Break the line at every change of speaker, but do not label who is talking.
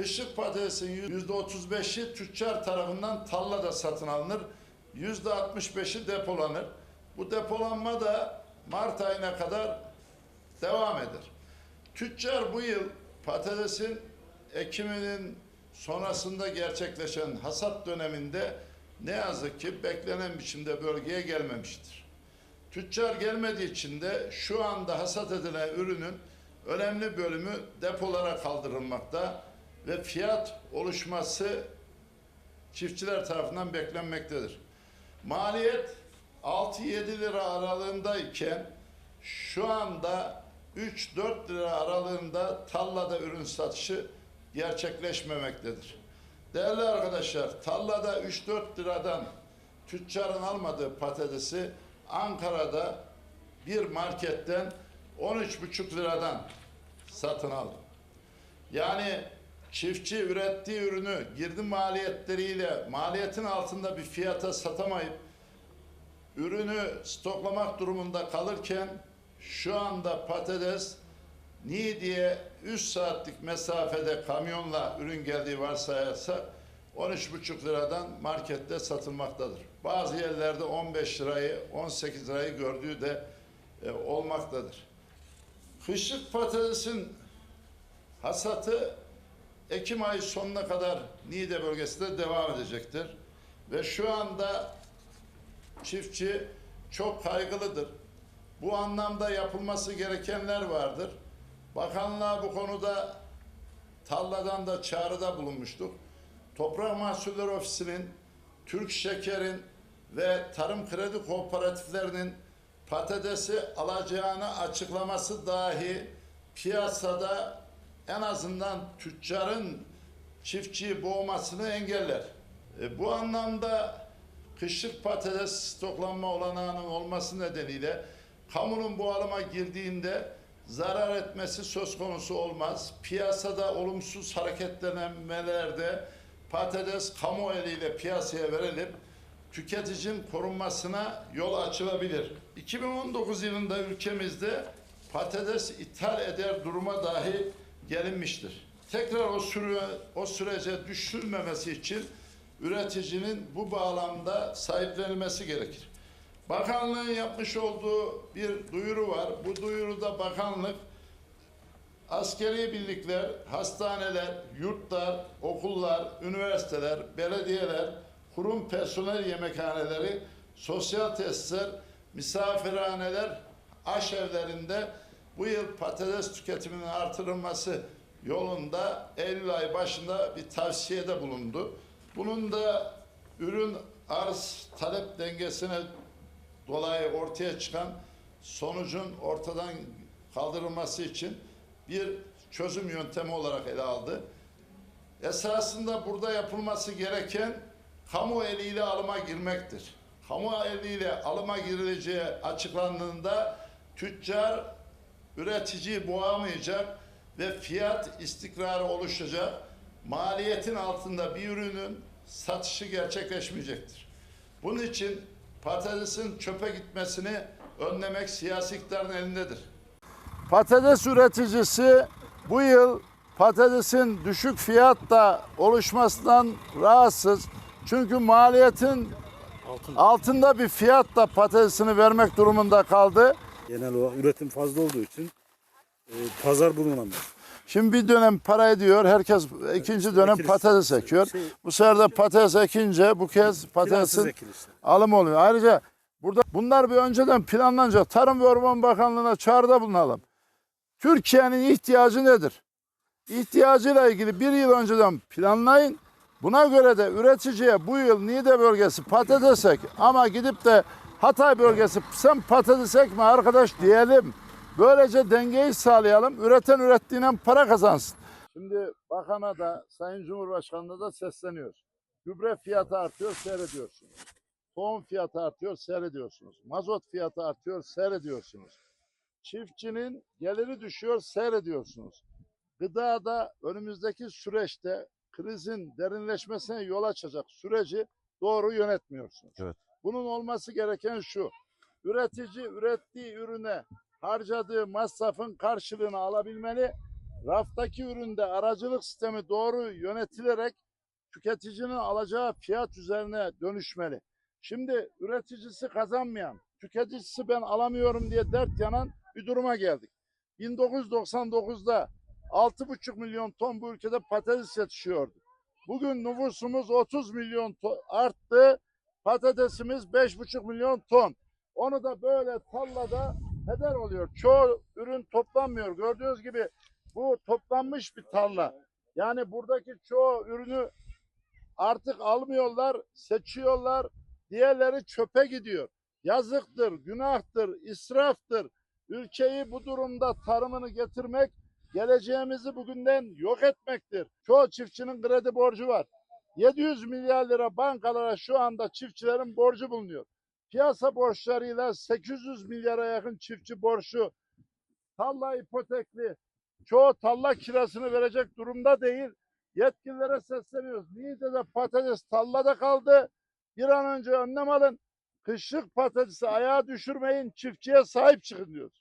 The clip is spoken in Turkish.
Kışlık patatesin %35'i tüccar tarafından tarlada satın alınır. %65'i depolanır. Bu depolanma da Mart ayına kadar devam eder. Tüccar bu yıl patatesin ekiminin sonrasında gerçekleşen hasat döneminde ne yazık ki beklenen biçimde bölgeye gelmemiştir. Tüccar gelmediği için de şu anda hasat edilen ürünün önemli bölümü depolara kaldırılmakta ve fiyat oluşması çiftçiler tarafından beklenmektedir. Maliyet 6-7 lira aralığındayken şu anda 3-4 lira aralığında tallada ürün satışı gerçekleşmemektedir. Değerli arkadaşlar, tallada 3-4 liradan tüccarın almadığı patatesi Ankara'da bir marketten 13,5 liradan satın aldım. Yani çiftçi ürettiği ürünü girdi maliyetleriyle maliyetin altında bir fiyata satamayıp ürünü stoklamak durumunda kalırken şu anda patates Niğde'ye 3 saatlik mesafede kamyonla ürün geldiği varsayarsak 13,5 liradan markette satılmaktadır. Bazı yerlerde 15 lirayı, 18 lirayı gördüğü de e, olmaktadır. Kışlık patatesin hasatı Ekim ayı sonuna kadar Niğde bölgesinde devam edecektir. Ve şu anda çiftçi çok kaygılıdır. Bu anlamda yapılması gerekenler vardır. Bakanlığa bu konuda tarladan da çağrıda bulunmuştuk. Toprak Mahsulleri Ofisi'nin, Türk Şeker'in ve Tarım Kredi Kooperatiflerinin patatesi alacağını açıklaması dahi piyasada en azından tüccarın çiftçiyi boğmasını engeller. E, bu anlamda kışlık patates stoklanma olanağının olması nedeniyle kamunun bu alıma girdiğinde zarar etmesi söz konusu olmaz. Piyasada olumsuz hareketlenmelerde patates kamu eliyle piyasaya verilip tüketicinin korunmasına yol açılabilir. 2019 yılında ülkemizde patates ithal eder duruma dahi gelinmiştir. Tekrar o süre o sürece düşülmemesi için üreticinin bu bağlamda sahiplenilmesi gerekir. Bakanlığın yapmış olduğu bir duyuru var. Bu duyuruda bakanlık askeri birlikler, hastaneler, yurtlar, okullar, üniversiteler, belediyeler, kurum personel yemekhaneleri, sosyal tesisler, misafirhaneler, aşevlerinde bu yıl patates tüketiminin artırılması yolunda Eylül ayı başında bir tavsiyede bulundu. Bunun da ürün arz talep dengesine dolayı ortaya çıkan sonucun ortadan kaldırılması için bir çözüm yöntemi olarak ele aldı. Esasında burada yapılması gereken kamu eliyle alıma girmektir. Kamu eliyle alıma girileceği açıklandığında tüccar üreticiyi boğamayacak ve fiyat istikrarı oluşacak. Maliyetin altında bir ürünün satışı gerçekleşmeyecektir. Bunun için patatesin çöpe gitmesini önlemek siyasi iktidarın elindedir. Patates üreticisi bu yıl patatesin düşük fiyatta oluşmasından rahatsız. Çünkü maliyetin altında bir fiyatla patatesini vermek durumunda kaldı.
Genel olarak üretim fazla olduğu için e, pazar bulunamıyor.
Şimdi bir dönem para ediyor, herkes ikinci dönem
ekiliş-
patates ekiyor.
şey-
Bu sefer de patates ekince bu kez
Plansız
patatesin
ekilişler.
alım oluyor. Ayrıca burada bunlar bir önceden planlanacak. Tarım ve Orman Bakanlığı'na çağrıda bulunalım. Türkiye'nin ihtiyacı nedir? İhtiyacıyla ilgili bir yıl önceden planlayın. Buna göre de üreticiye bu yıl Niğde bölgesi patates ek ama gidip de Hatay bölgesi sen patates ekme arkadaş diyelim. Böylece dengeyi sağlayalım. Üreten ürettiğinden para kazansın. Şimdi bakana da Sayın Cumhurbaşkanı'na da sesleniyoruz. Gübre fiyatı artıyor seyrediyorsunuz. Tohum fiyatı artıyor seyrediyorsunuz. Mazot fiyatı artıyor seyrediyorsunuz. Çiftçinin geliri düşüyor seyrediyorsunuz. Gıdada önümüzdeki süreçte krizin derinleşmesine yol açacak süreci doğru yönetmiyorsunuz.
Evet.
Bunun olması gereken şu. Üretici ürettiği ürüne harcadığı masrafın karşılığını alabilmeli. raftaki üründe aracılık sistemi doğru yönetilerek tüketicinin alacağı fiyat üzerine dönüşmeli. Şimdi üreticisi kazanmayan, tüketicisi ben alamıyorum diye dert yanan bir duruma geldik. 1999'da 6,5 milyon ton bu ülkede patates yetişiyordu. Bugün nüfusumuz 30 milyon arttı. Patatesimiz 5,5 milyon ton. Onu da böyle tallada heder oluyor. Çoğu ürün toplanmıyor. Gördüğünüz gibi bu toplanmış bir tarla. Yani buradaki çoğu ürünü artık almıyorlar, seçiyorlar. Diğerleri çöpe gidiyor. Yazıktır, günahtır, israftır. Ülkeyi bu durumda tarımını getirmek, geleceğimizi bugünden yok etmektir. Çoğu çiftçinin kredi borcu var. 700 milyar lira bankalara şu anda çiftçilerin borcu bulunuyor. Piyasa borçlarıyla 800 milyara yakın çiftçi borçlu. Tarla ipotekli. Çoğu tarla kirasını verecek durumda değil. Yetkililere sesleniyoruz. Niğde'de patates tarlada kaldı. Bir an önce önlem alın. Kışlık patatesi ayağa düşürmeyin. Çiftçiye sahip çıkın diyoruz.